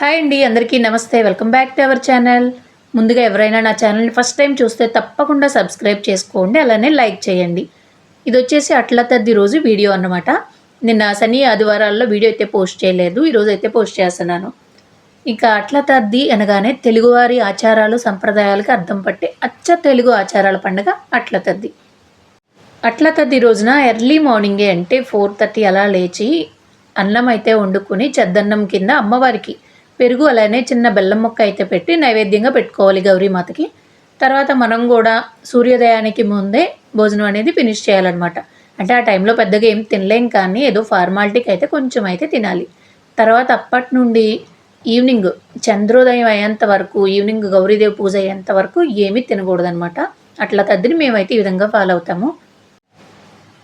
Hi అండి అందరికీ నమస్తే. Welcome back to our channel ముందుగా ఎవరైనా నా ఛానల్ని ఫస్ట్ టైం చూస్తే తప్పకుండా సబ్స్క్రైబ్ చేసుకోండి అలానే లైక్ చేయండి. ఇది వచ్చేసి అట్ల తద్ది రోజు వీడియో అన్నమాట. నిన్న శని ఆదివారాల్లో వీడియో అయితే పోస్ట్ చేయలేదు ఈరోజు అయితే పోస్ట్ చేస్తున్నాను. ఇంకా అట్ల తద్ది అనగానే తెలుగువారి ఆచారాలు సంప్రదాయాలకు అర్థం పట్టే అచ్చ తెలుగు ఆచారాల పండుగ అట్ల తద్ది. అట్ల తద్ది రోజున ఎర్లీ మార్నింగే అంటే ఫోర్ థర్టీ అలా లేచి అన్నం అయితే వండుకుని చెద్దన్నం కింద అమ్మవారికి పెరుగు అలానే చిన్న బెల్లం ముక్క అయితే పెట్టి నైవేద్యంగా పెట్టుకోవాలి గౌరీమాతకి తర్వాత మనం కూడా సూర్యోదయానికి ముందే భోజనం అనేది ఫినిష్ చేయాలన్నమాట. అంటే ఆ టైంలో పెద్దగా ఏం తినలేం కానీ ఏదో ఫార్మాలిటీకి అయితే కొంచెం అయితే తినాలి. తర్వాత అప్పటి నుండి ఈవినింగ్ చంద్రోదయం అయ్యేంత వరకు ఈవినింగ్ గౌరీదేవి పూజ అయ్యేంత వరకు ఏమీ తినకూడదనమాట అట్లా తద్దిని మేమైతే ఈ విధంగా ఫాలో అవుతాము.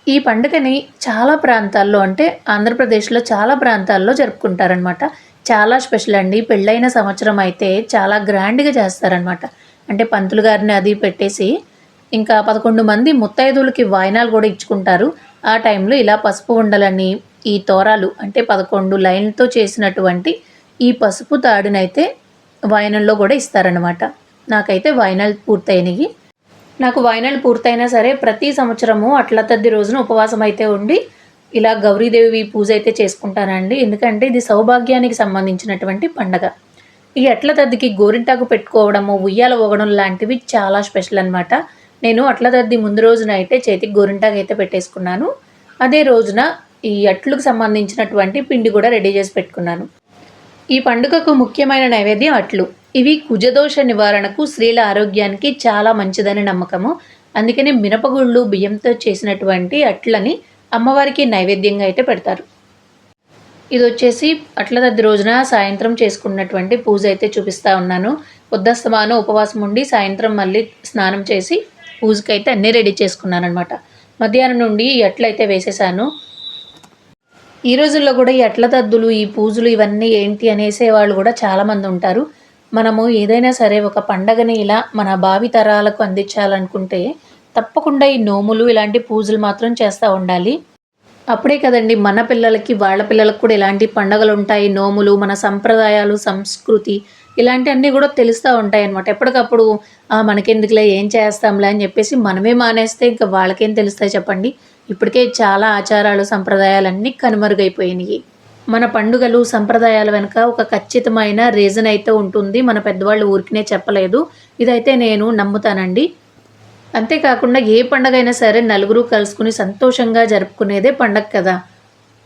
ఈ పండుగని చాలా ప్రాంతాల్లో అంటే ఆంధ్రప్రదేశ్లో చాలా ప్రాంతాల్లో జరుపుకుంటారనమాట చాలా స్పెషల్ అండి. పెళ్ళైన సంవత్సరం అయితే చాలా గ్రాండ్గా చేస్తారనమాట అంటే పంతులు గారిని అది పెట్టేసి ఇంకా పదకొండు మంది ముత్తైదులకి వాయినాలు కూడా ఇచ్చుకుంటారు. ఆ టైంలో ఇలా పసుపు ఉండలని ఈ తోరాలు అంటే పదకొండు లైన్లతో చేసినటువంటి ఈ పసుపు తాడునైతే వాయనల్లో కూడా ఇస్తారనమాట నాకైతే వాయినాలు పూర్తయినాయి నాకు వాయినాలు పూర్తయినా సరే ప్రతి సంవత్సరము అట్ల తద్ది రోజున ఉపవాసం అయితే ఉండి ఇలా గౌరీదేవి పూజ అయితే చేసుకుంటానండి. ఎందుకంటే ఇది సౌభాగ్యానికి సంబంధించినటువంటి పండగ. ఈ అట్ల తద్దికి గోరింటాకు పెట్టుకోవడము ఉయ్యాల ఊగడం లాంటివి చాలా స్పెషల్ అనమాట నేను అట్ల తద్ది ముందు రోజున అయితే చేతికి గోరింటాకు అయితే పెట్టేసుకున్నాను. అదే రోజున ఈ అట్లకు సంబంధించినటువంటి పిండి కూడా రెడీ చేసి పెట్టుకున్నాను. ఈ పండుగకు ముఖ్యమైన నైవేద్యం అట్లు. ఇవి కుజదోష నివారణకు స్త్రీల ఆరోగ్యానికి చాలా మంచిదని నమ్మకము. అందుకనే మినపగుళ్ళు బియ్యంతో చేసినటువంటి అట్లని అమ్మవారికి నైవేద్యంగా అయితే పెడతారు. ఇది వచ్చేసి అట్ల తద్ది రోజున సాయంత్రం చేసుకున్నటువంటి పూజ అయితే చూపిస్తా ఉన్నాను. ఉద్దస్తమానం ఉపవాసం ఉండి సాయంత్రం మళ్ళీ స్నానం చేసి పూజకి అయితే అన్నీ రెడీ చేసుకున్నాను అనమాట మధ్యాహ్నం నుండి ఈ అట్లయితే వేసేసాను. ఈ రోజుల్లో కూడా ఈ అట్ల తద్దులు ఈ పూజలు ఇవన్నీ ఏంటి అనేసే వాళ్ళు కూడా చాలామంది ఉంటారు. మనము ఏదైనా సరే ఒక పండగని ఇలా మన భావి తరాలకు అందించాలనుకుంటే తప్పకుండా ఈ నోములు ఇలాంటి పూజలు మాత్రం చేస్తూ ఉండాలి. అప్పుడే కదండి మన పిల్లలకి వాళ్ళ పిల్లలకు కూడా ఇలాంటి పండగలు ఉంటాయి నోములు మన సంప్రదాయాలు సంస్కృతి ఇలాంటివన్నీ కూడా తెలుస్తూ ఉంటాయి అనమాట ఎప్పటికప్పుడు మనకెందుకులే ఏం చేస్తాంలే అని చెప్పేసి మనమే మానేస్తే ఇంకా వాళ్ళకేం తెలుస్తాయి చెప్పండి. ఇప్పటికే చాలా ఆచారాలు సంప్రదాయాలన్నీ కనుమరుగైపోయినాయి. మన పండుగలు సంప్రదాయాల వెనుక ఒక ఖచ్చితమైన రీజన్ అయితే ఉంటుంది. మన పెద్దవాళ్ళు ఊరికినే చెప్పలేదు. ఇదైతే నేను నమ్ముతానండి. అంతేకాకుండా ఏ పండగ అయినా సరే నలుగురు కలుసుకుని సంతోషంగా జరుపుకునేదే పండగ కదా.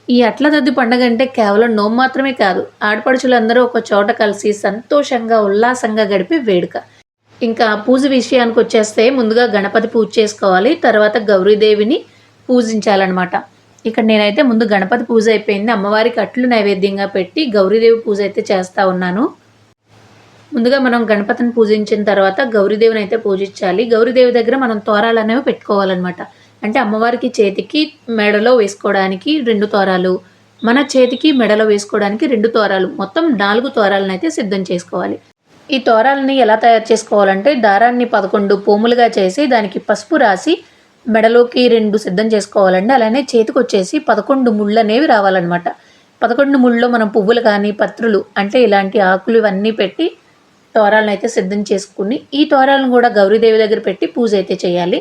ఈ అట్ల తద్ది పండగ అంటే కేవలం నోము మాత్రమే కాదు ఆడపడుచులందరూ ఒక చోట కలిసి సంతోషంగా ఉల్లాసంగా గడిపే వేడుక. ఇంకా పూజ విషయానికి వచ్చేస్తే ముందుగా గణపతి పూజ చేసుకోవాలి తర్వాత గౌరీదేవిని పూజించాలన్నమాట. ఇక్కడ నేనైతే ముందు గణపతి పూజ అయిపోయింది అమ్మవారికి అట్లు నైవేద్యంగా పెట్టి గౌరీదేవి పూజ అయితే చేస్తూ ఉన్నాను. ముందుగా మనం గణపతిని పూజించిన తర్వాత గౌరీదేవిని అయితే పూజించాలి. గౌరీదేవి దగ్గర మనం తోరాలు అనేవి పెట్టుకోవాలన్నమాట. అంటే అమ్మవారికి చేతికి మెడలో వేసుకోవడానికి రెండు తోరాలు మన చేతికి మెడలో వేసుకోవడానికి రెండు తోరాలు మొత్తం నాలుగు తోరాలను అయితే సిద్ధం చేసుకోవాలి. ఈ తోరాలని ఎలా తయారు చేసుకోవాలంటే దారాన్ని పదకొండు పోములుగా చేసి దానికి పసుపు రాసి మెడలోకి రెండు సిద్ధం చేసుకోవాలండి. అలానే చేతికి వచ్చేసి పదకొండు ముళ్ళు అనేవి రావాలన్నమాట. పదకొండు ముళ్ళలో మనం పువ్వులు కానీ పత్రులు అంటే ఇలాంటి ఆకులు ఇవన్నీ పెట్టి తోరాలను అయితే సిద్ధం చేసుకుని ఈ తోరాలను కూడా గౌరీదేవి దగ్గర పెట్టి పూజ అయితే చేయాలి.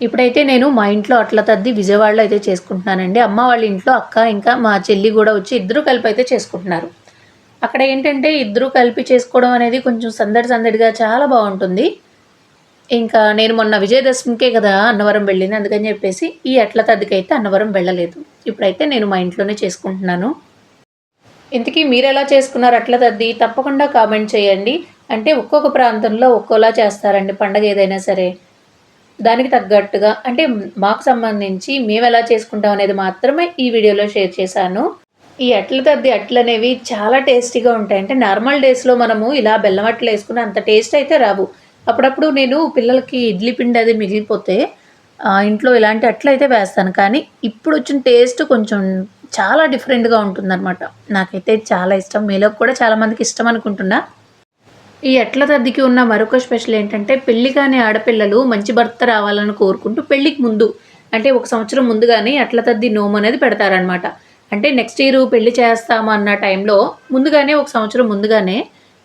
ఇప్పుడైతే నేను మా ఇంట్లో అట్ల తద్ది విజయవాడలో అయితే చేసుకుంటున్నానండి. అమ్మ వాళ్ళ ఇంట్లో అక్క ఇంకా మా చెల్లి కూడా వచ్చి ఇద్దరు కలిపి అయితే చేసుకుంటున్నారు. అక్కడ ఏంటంటే ఇద్దరు కలిపి చేసుకోవడం అనేది కొంచెం సందడి సందడిగా చాలా బాగుంటుంది. ఇంకా నేను మొన్న విజయదశమికే కదా అన్నవరం వెళ్ళింది. అందుకని చెప్పేసి ఈ అట్ల తద్దికైతే అన్నవరం వెళ్ళలేదు. ఇప్పుడైతే నేను మా ఇంట్లోనే చేసుకుంటున్నాను. ఇంతకీ మీరు ఎలా చేసుకున్నారు? అట్ల తద్ది తప్పకుండా కామెంట్ చేయండి. అంటే ఒక్కొక్క ప్రాంతంలో ఒక్కోలా చేస్తారండి పండగ ఏదైనా సరే. దానికి తగ్గట్టుగా అంటే మాకు సంబంధించి మేము ఎలా చేసుకుంటాం అనేది మాత్రమే ఈ వీడియోలో షేర్ చేశాను. ఈ అట్ల తద్ది అట్లు అనేవి చాలా టేస్టీగా ఉంటాయి. అంటే నార్మల్ డేస్లో మనము ఇలా బెల్లం అట్లు వేసుకుని అంత టేస్ట్ అయితే రావు. అప్పుడప్పుడు నేను పిల్లలకి ఇడ్లీ పిండి అది మిగిలిపోతే ఇంట్లో ఇలాంటి అట్లు అయితే వేస్తాను. కానీ ఇప్పుడు వచ్చిన టేస్ట్ కొంచెం చాలా డిఫరెంట్గా ఉంటుందన్నమాట. నాకైతే చాలా ఇష్టం. మీలో కూడా చాలామందికి ఇష్టం అనుకుంటున్నా. ఈ ఎట్ల తద్దికి ఉన్న మరొక స్పెషల్ ఏంటంటే పెళ్ళి కాని ఆడపిల్లలు మంచి భర్త రావాలని కోరుకుంటూ పెళ్ళికి ముందు అంటే ఒక సంవత్సరం ముందుగానే అట్ల తద్ది నోము అనేది పెడతారనమాట అంటే నెక్స్ట్ ఇయర్ పెళ్ళి చేస్తాము అన్న టైంలో ముందుగానే ఒక సంవత్సరం ముందుగానే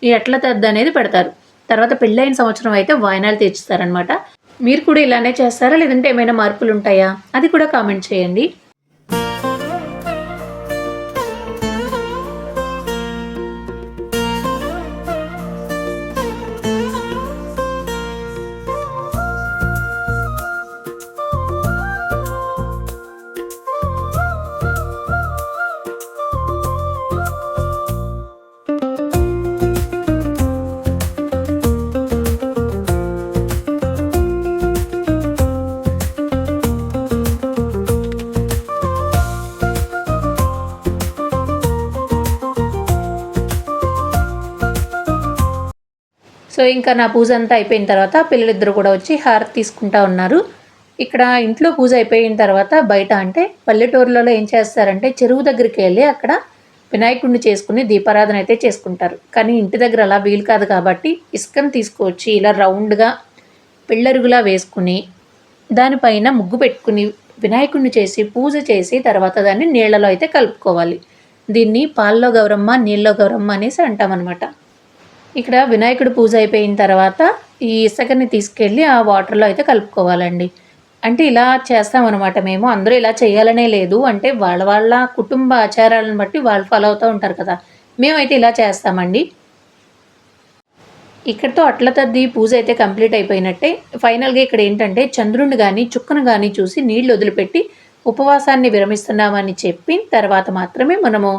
ఈ ఎట్ల తద్ది అనేది పెడతారు. తర్వాత పెళ్ళైన సంవత్సరం అయితే వాయినాలు తెచ్చిస్తారనమాట మీరు కూడా ఇలానే చేస్తారా? లేదంటే ఏమైనా మార్పులు ఉంటాయా అది కూడా కామెంట్ చేయండి. సో ఇంకా నా పూజ అంతా అయిపోయిన తర్వాత పిల్లలిద్దరు కూడా వచ్చి హారతి తీసుకుంటా ఉన్నారు. ఇక్కడ ఇంట్లో పూజ అయిపోయిన తర్వాత బయట అంటే పల్లెటూరులలో ఏం చేస్తారంటే చెరువు దగ్గరికి వెళ్ళి అక్కడ వినాయకుడిని చేసుకుని దీపారాధన అయితే చేసుకుంటారు. కానీ ఇంటి దగ్గర అలా వీలు కాదు కాబట్టి ఇసుకను తీసుకువచ్చి ఇలా రౌండ్గా పిల్లరుగులా వేసుకుని దానిపైన ముగ్గు పెట్టుకుని వినాయకుడిని చేసి పూజ చేసి తర్వాత దాన్ని నీళ్ళలో అయితే కలుపుకోవాలి. దీన్ని పాల్లో గౌరమ్మ నీళ్ళలో గౌరమ్మ అనేసి అంటామన్నమాట. ఇక్కడ వినాయకుడు పూజ అయిపోయిన తర్వాత ఈ ఇసుకని తీసుకెళ్ళి ఆ వాటర్లో అయితే కలుపుకోవాలండి. అంటే ఇలా చేస్తామన్నమాట మేము. అందరూ ఇలా చేయాలనే లేదు. అంటే వాళ్ళ వాళ్ళ కుటుంబ ఆచారాలను బట్టి వాళ్ళు ఫాలో అవుతూ ఉంటారు కదా. మేమైతే ఇలా చేస్తామండి. ఇక్కడతో అట్ల తద్ది పూజ అయితే కంప్లీట్ అయిపోయినట్టే. ఫైనల్గా ఇక్కడ ఏంటంటే చంద్రుడిని కానీ చుక్కను కానీ చూసి నీళ్ళు వదిలిపెట్టి ఉపవాసాన్ని విరమిస్తున్నామని చెప్పి తర్వాత మాత్రమే మనము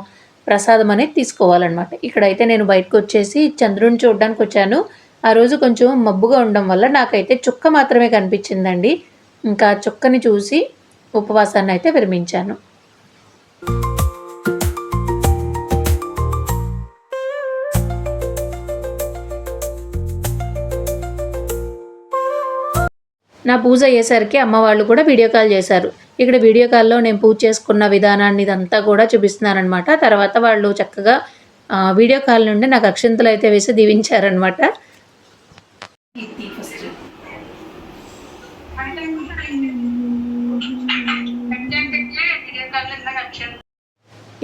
ప్రసాదం అనేది తీసుకోవాలన్నమాట. ఇక్కడైతే నేను బయటకు వచ్చేసి చంద్రుడిని చూడడానికి వచ్చాను ఆ రోజు కొంచెం మబ్బుగా ఉండడం వల్ల నాకైతే చుక్క మాత్రమే కనిపించిందండి. ఇంకా చుక్కని చూసి ఉపవాసాన్ని అయితే విరమించాను. నా పూజ అయ్యేసరికి అమ్మ వాళ్ళు కూడా వీడియో కాల్ చేశారు. ఇక్కడ వీడియో కాల్లో నేను పూజ చేసుకున్న విధానాన్ని ఇదంతా కూడా చూపిస్తున్నారనమాట తర్వాత వాళ్ళు చక్కగా వీడియో కాల్ నుండి నాకు అక్షంతలు అయితే వేసి దీవించారనమాట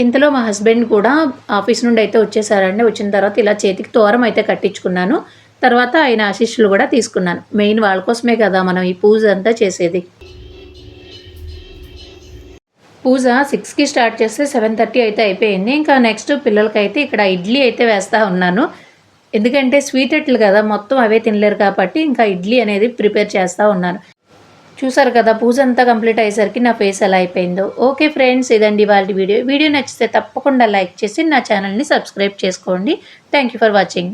ఇంతలో మా హస్బెండ్ కూడా ఆఫీస్ నుండి అయితే వచ్చేసారండి. వచ్చిన తర్వాత ఇలా చేతికి తోరం అయితే కట్టించుకున్నాను. తర్వాత ఆయన ఆశీస్సులు కూడా తీసుకున్నాను. మెయిన్ వాళ్ళ కోసమే కదా మనం ఈ పూజ అంతా చేసేది. పూజ సిక్స్కి స్టార్ట్ చేస్తే సెవెన్ థర్టీ అయితే అయిపోయింది. ఇంకా నెక్స్ట్ పిల్లలకైతే ఇక్కడ ఇడ్లీ అయితే వేస్తూ ఉన్నాను. ఎందుకంటే స్వీట్ ఎట్లు కదా మొత్తం అవే తినలేరు కాబట్టి ఇంకా ఇడ్లీ అనేది ప్రిపేర్ చేస్తూ ఉన్నాను. చూసారు కదా పూజ అంతా కంప్లీట్ అయ్యేసరికి నా ఫేస్ ఎలా అయిపోయిందో. ఓకే ఫ్రెండ్స్ ఇదండి వాళ్ళ వీడియో. వీడియో నచ్చితే తప్పకుండా లైక్ చేసి నా ఛానల్ని సబ్స్క్రైబ్ చేసుకోండి. Thank you for watching